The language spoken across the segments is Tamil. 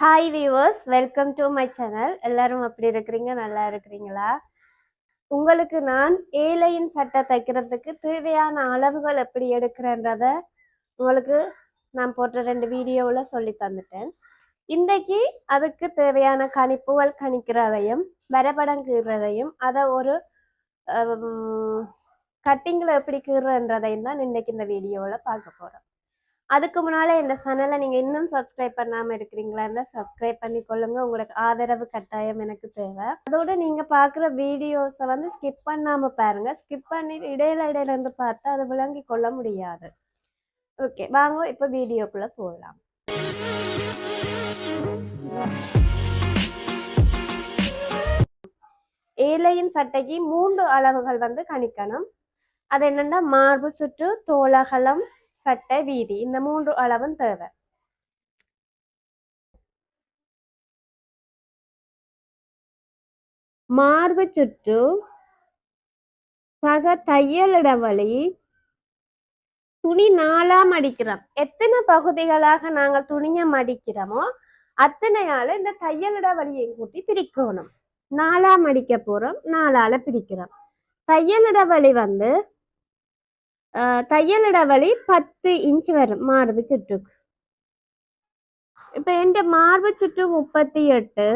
Hi viewers welcome to my channel எல்லாரும் அப்படி இருக்கிறீங்க? நல்லா இருக்கிறீங்களா? உங்களுக்கு நான் ஏழையின் சட்டை தைக்கிறதுக்கு தேவையான அளவுகள் எப்படி எடுக்கிறேன்றத உங்களுக்கு நான் போட்ட ரெண்டு வீடியோவில் சொல்லி தந்துட்டேன். இன்றைக்கு அதுக்கு தேவையான கணிப்புகள் கணிக்கிறதையும் வரைபடம் கீறதையும் அதை ஒரு கட்டிங்கில் எப்படி கீறன்றதையும் தான் இன்றைக்கு இந்த வீடியோவில் பார்க்க போகிறோம் அதுக்கு முன்னால் இந்த சேனலை நீங்கள் இன்னும் சப்ஸ்கிரைப் பண்ணாமல் இருக்கிறீங்களா இருந்தால் சப்ஸ்கிரைப் பண்ணி கொள்ளுங்கள் உங்களுக்கு ஆதரவு கட்டாயம் எனக்கு தேவை. அதோடு நீங்கள் பார்க்குற வீடியோஸை வந்து ஸ்கிப் பண்ணாமல் பாருங்கள் ஸ்கிப் பண்ணி இடையில இடையில இருந்து பார்த்தா அதை விளங்கி கொள்ள முடியாது. ஓகே வாங்க இப்போ வீடியோக்குள்ளே போகலாம் ஏழையின் சட்டைக்கு மூன்று அளவுகள் வந்து கணிக்கணும். அது என்னென்னா மார்பு சுற்று தோலகலம் சட்ட வீதி. இந்த மூன்று அளவும் தேவை. மார்பு சுற்று சக தையல் துணி நாளா மடிக்கிறோம் எத்தனை பகுதிகளாக நாங்கள் துணியை மடிக்கிறோமோ அத்தனையால இந்த தையலிட இடைவெளியை கூட்டி பிரிக்கணும். நாளா மடிக்க போறோம் நாலால பிரிக்கிறோம். தையலிட இடைவெளி வந்து தையல் இடைவெளி பத்து இன்ச் வரும் மார்பு சுற்றுக்கு இப்போ എൻ്റെ மார்பு சுற்று முப்பத்தி எட்டு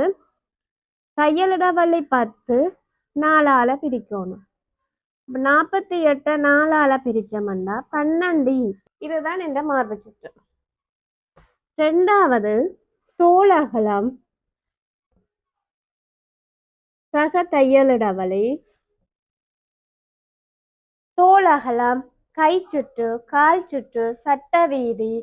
தையல் இடைவெளி பத்து நாலால பிரிக்கணும் நாற்பத்தி எட்டை நாலால பிரிச்சோம்னா பன்னெண்டு இன்ச் இதுதான் என்ற மார்பு சுற்று ரெண்டாவது தோல் அகலம் சக தையல் இடைவெளி தோல் அகலம் கை சுற்று கால் சுற்று சட்ட வீதி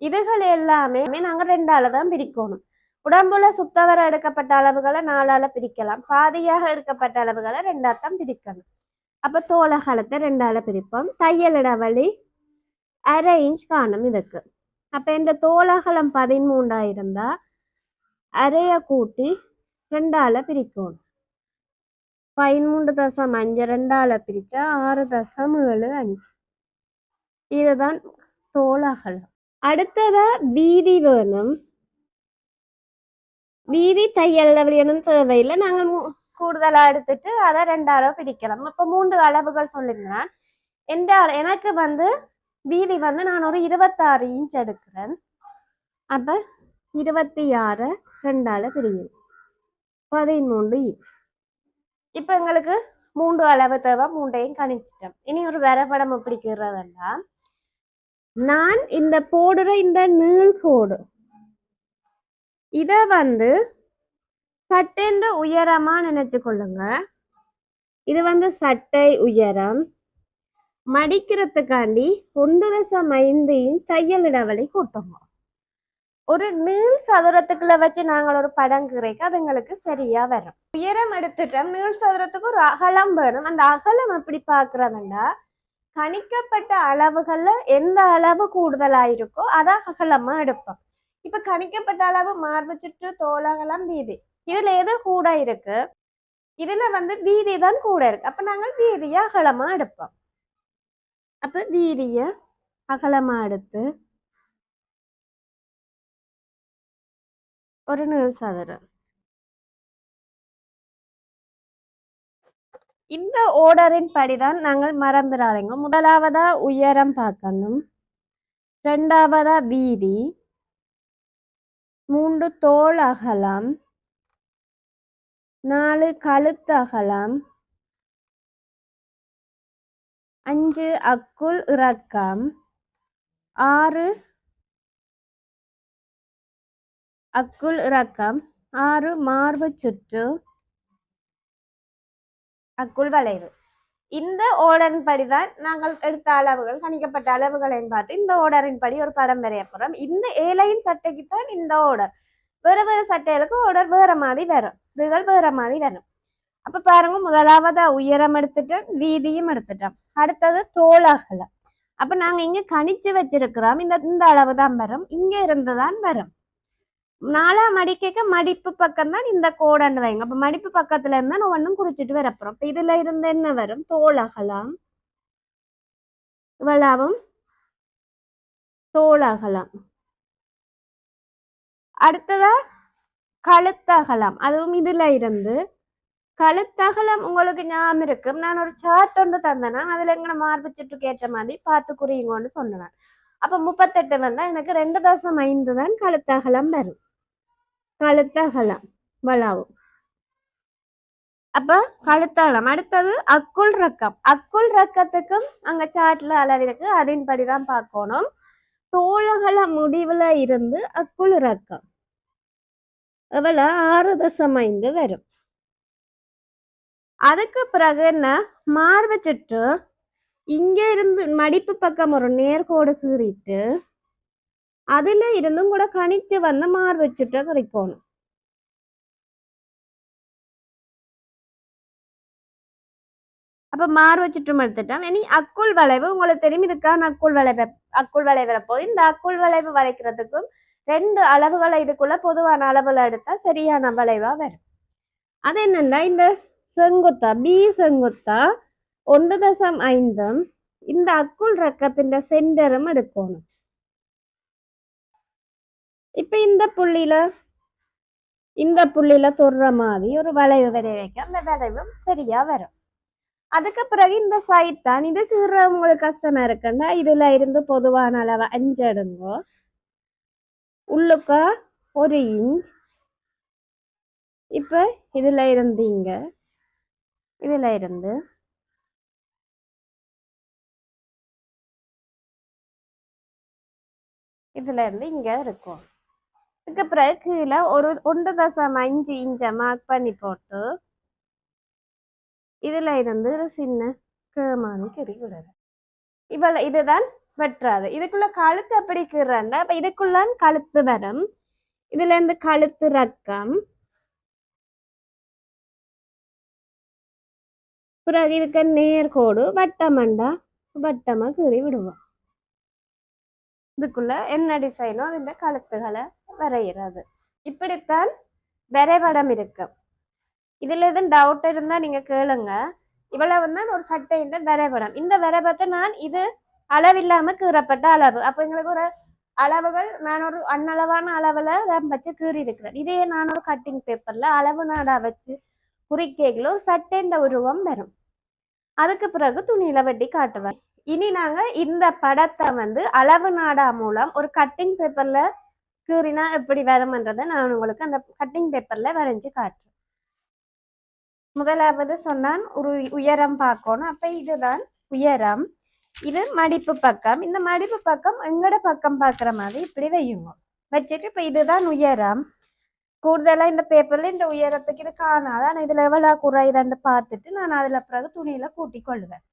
இதுகள் எல்லாமே நாங்கள் ரெண்டால தான் பிரிக்கணும். உடம்புல சுத்தவர எடுக்கப்பட்ட அளவுகளை நாலால பிரிக்கலாம். பாதியாக எடுக்கப்பட்ட அளவுகளை ரெண்டாத்தான் பிரிக்கணும். அப்ப தோலகலத்தை ரெண்டால பிரிப்போம். தையல் இடைவெளி அரை இன்ச் காணும் இதுக்கு. அப்ப இந்த தோலகலம் பதிமூண்டா இருந்தா அரைய கூட்டி ரெண்டால பிரிக்கணும். பதிமூன்று தசம் அஞ்சு ரெண்டால பிரிச்சா ஆறு தசம் ஏழு அஞ்சு. இதுதான் தோலகலம் அடுத்ததா வீதி வேணும். வீதி தையல் வேணும் தேவையில்லை. நாங்கள் கூடுதலாக எடுத்துட்டு அதை ரெண்டு அளவு பிடிக்கலாம். அப்போ மூன்று அளவுகள் சொல்லியிருந்தேன் எந்த எனக்கு வந்து வீதி வந்து நான் ஒரு இருபத்தாறு இன்ச் எடுக்கிறேன். அப்போ இருபத்தி ஆறு ரெண்டால பிரியும். பதிமூன்று இன்ச். இப்போ எங்களுக்கு மூன்று அளவு தேவை. மூன்றையும் கணிச்சிட்டோம். இனி ஒரு வரைபடம் பிடிக்கிறதெல்லாம் நான் இந்த போடுற இந்த நீள்கோடு இத வந்து சட்டென்ற உயரமா நினைச்சு கொள்ளுங்க. இது வந்து சட்டை உயரம். மடிக்கிறதுக்காண்டி ஒன்று தசம் ஐந்து இன்ச் தையல் இடைவெளி கூட்டுங்க ஒரு நீள் சதுரத்துக்குள்ள வச்சு நாங்கள் ஒரு படம் கிடைக்க அதுங்களுக்கு சரியா வரும். உயரம் எடுத்துட்டோம் நீள் சதுரத்துக்கு ஒரு அகலம் வரும். அந்த அகலம் எப்படி பாக்குறதுன்னா கணிக்கப்பட்ட அளவுகள்ல எந்த அளவு கூடுதலா இருக்கோ அதான் அகலமா எடுப்போம். இப்ப கணிக்கப்பட்ட அளவு மார்பு சுற்று தோலகலம் வீதி. இதுல எது கூட இருக்கு? இதுல வந்து வீதி தான் கூட இருக்கு. அப்ப நாங்கள் வீதிய அகலமா எடுப்போம். அப்ப வீதிய அகலமா எடுத்து ஒரு நீள் சதுரம். இந்த ஓர்டரின் படிதான் நாங்கள் மறந்துடாதீங்க முதலாவதா உயரம் பார்க்கணும். ரெண்டாவதா வீதி. மூன்று தோல் அகலம். நாலு கழுத்து அகலம். அஞ்சு அக்குள் இறக்கம். ஆறு அக்குள் இறக்கம். ஆறு மார்பு சுற்று. அக்குள்வளைவு. இந்த ஓர்டரின் படிதான் நாங்கள் எடுத்த அளவுகள் கணிக்கப்பட்ட அளவுகளை பார்த்து இந்த ஓர்டரின் படி ஒரு படம் வரைய போறோம். இந்த ஏலையின் சட்டைக்கு தான் இந்த ஓர்டர் வேறு வேறு சட்டைகளுக்கு ஓர்டர் வேறு மாதிரி வரும். இதுகள் வேறு மாதிரி வரும். அப்போ பாருங்க முதலாவது உயரம் எடுத்துட்டோம் வீதியும் எடுத்துட்டோம். அடுத்தது தோல் அப்போ நாங்கள் இங்கே கணிச்சு வச்சிருக்கிறோம். இந்த இந்த அளவு தான் வரும். இங்கே இருந்து தான் வரும். நாலாம் மடிக்க மடிப்பு பக்கம் தான் இந்த கோடன்னு வைங்க. அப்போ மடிப்பு பக்கத்துல இருந்தா நான் ஒன்றும் குறிச்சிட்டு வரப்போறோம் இப்போ இதுல இருந்து என்ன வரும்? தோல் அகலாம். இவ்வளவும் தோல் அகலம். அடுத்ததா கழுத்தகலம் அதுவும் இதுல இருந்து. கழுத்தகலம் உங்களுக்கு ஞாபகம் இருக்கும் நான் ஒரு சார்ட் ஒன்று தந்தேன்னா அதுல எங்க மார்பு சுற்றுக்கு ஏற்ற மாதிரி பார்த்து குறியுங்கன்னு சொன்னேன் அப்போ முப்பத்தெட்டு வந்தால் எனக்கு ரெண்டு தசம் ஐந்து தான் கழுத்தகலம் வரும். கழுத்தகலம். வளாவும் அப்ப கழுத்தாளம் அடுத்தது அக்குள் ரக்கம் அக்குள் ரக்கத்துக்கும் அங்க சாட்ல அளவிற்கு அதன்படி தான் பார்க்கணும். தோழகள முடிவுல இருந்து அக்குள் ரக்கம் எவ்வளோ ஆறு தசம் ஐந்து வரும். அதுக்கு பிறகு என்ன? மார்பு சுற்று. இங்க இருந்து மடிப்பு பக்கம் ஒரு நேர்கோடு கீறிட்டு அதில் இருந்தும் கூட கணிச்சு வந்து மார்பு சுற்றை குறிக்கணும் அப்ப மார்பு சுற்றும் எடுத்துட்டோம் இனி அக்குள் வளைவு உங்களுக்கு தெரியும் இதுக்கான அக்குள் வளைவு அக்குள் வளைவில் போய் இந்த அக்குள் வளைவு வளைக்கிறதுக்கும் ரெண்டு அளவுகளை இதுக்குள்ள பொதுவான அளவுல எடுத்தா சரியான வளைவா வரும் அது என்னன்னா இந்த செங்குத்தா பி செங்குத்தா ஒன்று தசம் ஐந்தும் இந்த அக்குள் ரக்கத்தின் சென்டரும் எடுக்கணும் இப்போ இந்த புள்ளியில இந்த புள்ளியில தொடுற மாதிரி ஒரு வளைவு வரை அந்த விளைவும் சரியா வரும். அதுக்கு பிறகு இந்த சைட் தான் இது கீற உங்களுக்கு கஷ்டமா இருக்குன்னா இதுல இருந்து பொதுவான அளவு அஞ்சு எடுங்கோ உள்ளுக்க ஒரு இன்ச். இப்போ இதுல இருந்து இங்கே இதுல இருந்து. இதுல இருந்து இங்க இருக்கும். அதுக்கப்புறம் கீழே ஒரு ஒன்று தசம் அஞ்சு இன்ச்சை மார்க் பண்ணி போட்டு இதுல இருந்து ஒரு சின்ன கேமானி கறி விடுறேன் இவ்வளவு இதுதான் வெட்டுறாது. இதுக்குள்ள கழுத்து அப்படி கீறாங்க அப்ப இதுக்குள்ள கழுத்து வரும். இதுல இருந்து கழுத்து ரக்கம். பிறகு இதுக்கு நேர்கோடு வட்டமண்டா வட்டமா கீறி விடுவோம். இதுக்குள்ள என்ன டிசைனோ அதில் கழுத்துகளை வரைகிறது இப்படித்தான் வரைபடம் இருக்கும் இதில் எதுவும் டவுட் இருந்தால் நீங்கள் கேளுங்க. இவ்வளவு தான் ஒரு சட்டையின் வரைபடம். இந்த வரைபடத்தை நான் இது அளவில்லாமல் கீறப்பட்ட அளவு. அப்போ எங்களுக்கு ஒரு அளவுகள் நான் ஒரு அன்னளவான அளவில் வச்சு கீறி இருக்கிறேன் இதே நான் ஒரு கட்டிங் பேப்பரில் அளவு நாடா வச்சு குறிக்கைகளும் சட்டைன்ற உருவம் வரும். அதுக்கு பிறகு துணியில வெட்டி காட்டுவேன். இனி நாங்க இந்த படத்தை வந்து அளவு நாடா மூலம் ஒரு கட்டிங் பேப்பர்ல கீறினா எப்படி வரும்ன்றதை நான் உங்களுக்கு அந்த கட்டிங் பேப்பர்ல வரைஞ்சு காட்டுறேன். முதலாவது சொன்னான் ஒரு உயரம் பார்க்கணும். அப்ப இதுதான் உயரம். இது மடிப்பு பக்கம். இந்த மடிப்பு பக்கம் எங்கட பக்கம் பார்க்குற மாதிரி இப்படி வையுங்க. வச்சுட்டு இப்ப இதுதான் உயரம். கூடுதலா இந்த பேப்பர்ல இந்த உயரத்துக்கு இது காணாது. ஆனா இதுல எவ்வளவு குறையுதுன்னு பார்த்துட்டு நான் அதுல பிறகு துணியில கூட்டி கொள்ளுவேன்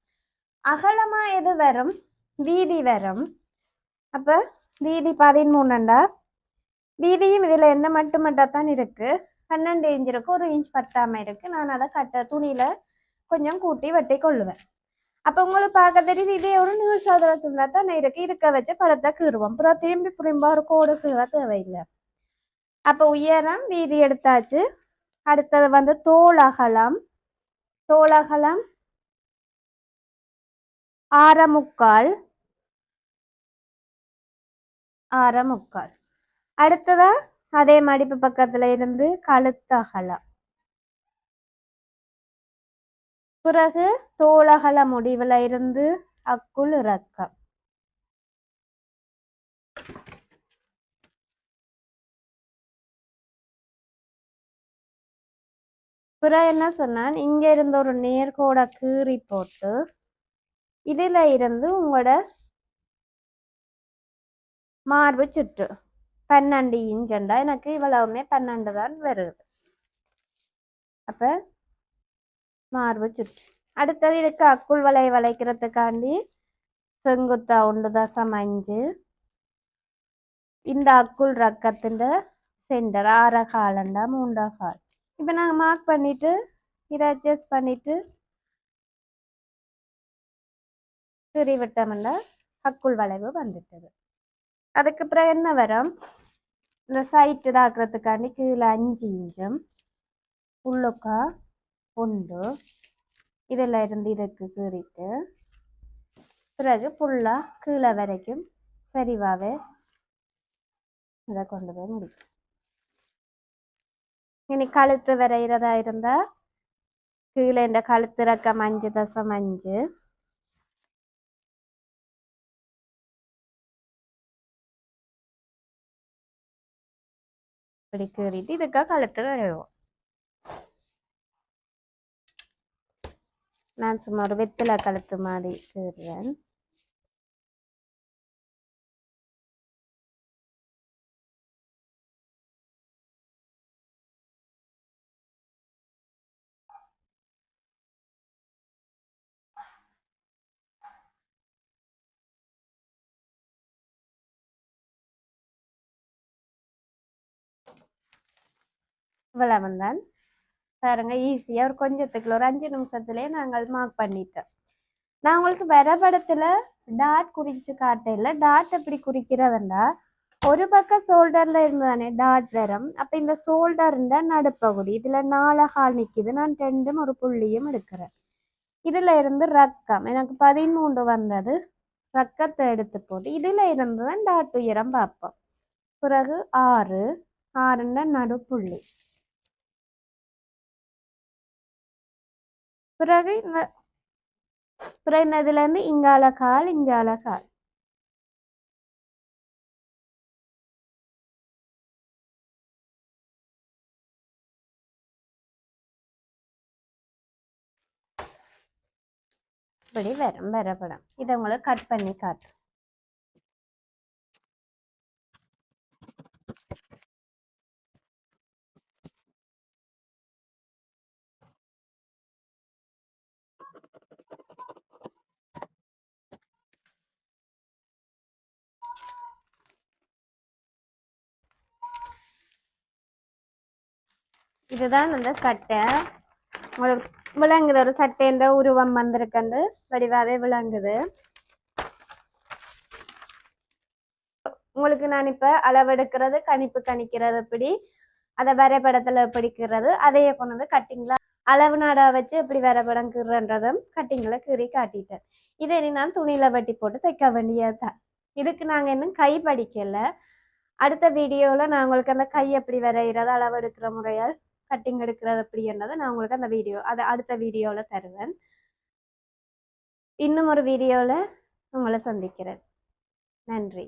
அகலமா எது வரும்? வீதி வரும். அப்ப வீதி பதிமூணுண்டா வீதியும் இதுல என்ன மட்டும் மட்டும் தான் இருக்கு. பன்னெண்டு இன்ச் இருக்கு ஒரு இன்ச் பத்தாம இருக்கு. நான் அதை கட்ட துணியில கொஞ்சம் கூட்டி வெட்டி கொள்ளுவேன். அப்ப உங்களுக்கு பார்க்க தெரியுது இதே ஒரு நீர் சதுர துண்டா தான் இருக்கு. இருக்க வச்சு பழத்தை கீறுவோம். அப்புறம் திரும்பி புரியும்பா ஒரு கோடு கீழே தேவையில்லை. அப்ப உயரம் வீதி எடுத்தாச்சு. அடுத்தது வந்து தோல் அகலம். தோல் அகலம் ஆரமுக்கால் ஆரமுக்கால் அடுத்ததா அதே மடிப்பு பக்கத்துல இருந்து கழுத்தகலம் பிறகு தோளகல முடிவுல இருந்து அக்குள் இறக்கம். பிறகு என்ன சொன்னான்? இங்க இருந்து ஒரு நேர்கோட கீறி போட்டு இதில் இருந்து உங்களோட மார்பு சுற்று. பன்னெண்டு இன்ச்சண்டா எனக்கு இவ்வளவுமே பன்னெண்டு தான் வருது. அப்போ மார்பு சுற்று. அடுத்தது இதுக்கு அக்குள் வலை வளைக்கிறதுக்காண்டி செங்குத்தா உண்டு தசம் அஞ்சு இந்த அக்குள் ரக்கத்தின் சென்டர் ஆற காலண்டா மூன்றா கால். இப்போ நாங்கள் மார்க் பண்ணிவிட்டு இதை அட்ஜஸ்ட் பண்ணிவிட்டு திரி விட்டோம்னா அக்குள் வளைவு வந்துட்டது. அதுக்கு பிறகு என்ன வரும்? இந்த சைட்டு தாக்குறதுக்காண்டி கீழே அஞ்சு இன்ச்சும் உள்ளுக்கா ஒன்று இதில் இருந்து இதுக்கு கீறிட்டு பிறகு ஃபுல்லாக கீழே வரைக்கும் சரிவாகவே இதை கொண்டு போய் முடிக்கும். இனி கழுத்து வரைகிறதா இருந்தால் கீழே இந்த கழுத்து ரக்கம் அஞ்சு தசம் அஞ்சு இப்படி கீறிட்டு இதுக்காக கழுத்து வரைவோம் நான் சும்மா ஒரு வெத்தில கழுத்து மாதிரி கீறுறேன் இவ்வளவு தான் பாருங்க ஈஸியா ஒரு கொஞ்சத்துக்குள்ள ஒரு அஞ்சு நிமிஷத்துலயே நாங்கள் மார்க் பண்ணிட்டோம். நான் உங்களுக்கு வரைபடத்துல டாட் குறிச்சு காட்டையில டாட் எப்படி குறிக்கிறதுண்டா ஒரு பக்கம் ஷோல்டரில் இருந்ததானே டாட் வரும். அப்போ இந்த ஷோல்டர்ன்ற நடுப்பகுதி. இதுல நாலு ஹால் நிற்கிது நான் ரெண்டும் ஒரு புள்ளியும் எடுக்கிறேன். இதுல இருந்து ரக்கம். எனக்கு பதிமூன்று வந்தது. ரக்கத்தை எடுத்து போட்டு இதுல இருந்து தான் டாட் உயரம் பார்ப்போம். பிறகு ஆறு. ஆறுன்ற நடுப்புள்ளி. பிறகு பிறகு இந்த இதுல இருந்து இங்கால கால் இங்கால கால் இப்படி வரும் வரப்படும் இதை உங்களுக்கு கட் பண்ணி காட்டுறோம். இதுதான் அந்த சட்டை. உங்களுக்கு விளங்குது ஒரு சட்டைன்ற உருவம் வந்திருக்கண்டு வடிவாவே விளங்குது. உங்களுக்கு நான் இப்ப அளவெடுக்கிறது கணிப்பு கணிக்கிறது எப்படி அதை வரைபடத்துல பிடிக்கிறது அதையே கொண்டு வந்து கட்டிங்களா? அளவு நாடா வச்சு எப்படி வரைபடம் கீறன்றதும் கட்டிங்கில் கீறி காட்டிட்டேன். இதை இனி நான் துணியில வெட்டி போட்டு தைக்க வேண்டியதுதான். இதுக்கு நாங்க இன்னும் கை படிக்கல. அடுத்த வீடியோவில் நான் உங்களுக்கு அந்த கை எப்படி வரைகிறது அளவு எடுக்கிற முறையால் கட்டிங் எடுக்கிறது அப்படின்றத நான் உங்களுக்கு அந்த வீடியோ அதை அடுத்த வீடியோவில் தருவேன். இன்னும் ஒரு வீடியோவில் உங்களை சந்திக்கிறேன். நன்றி.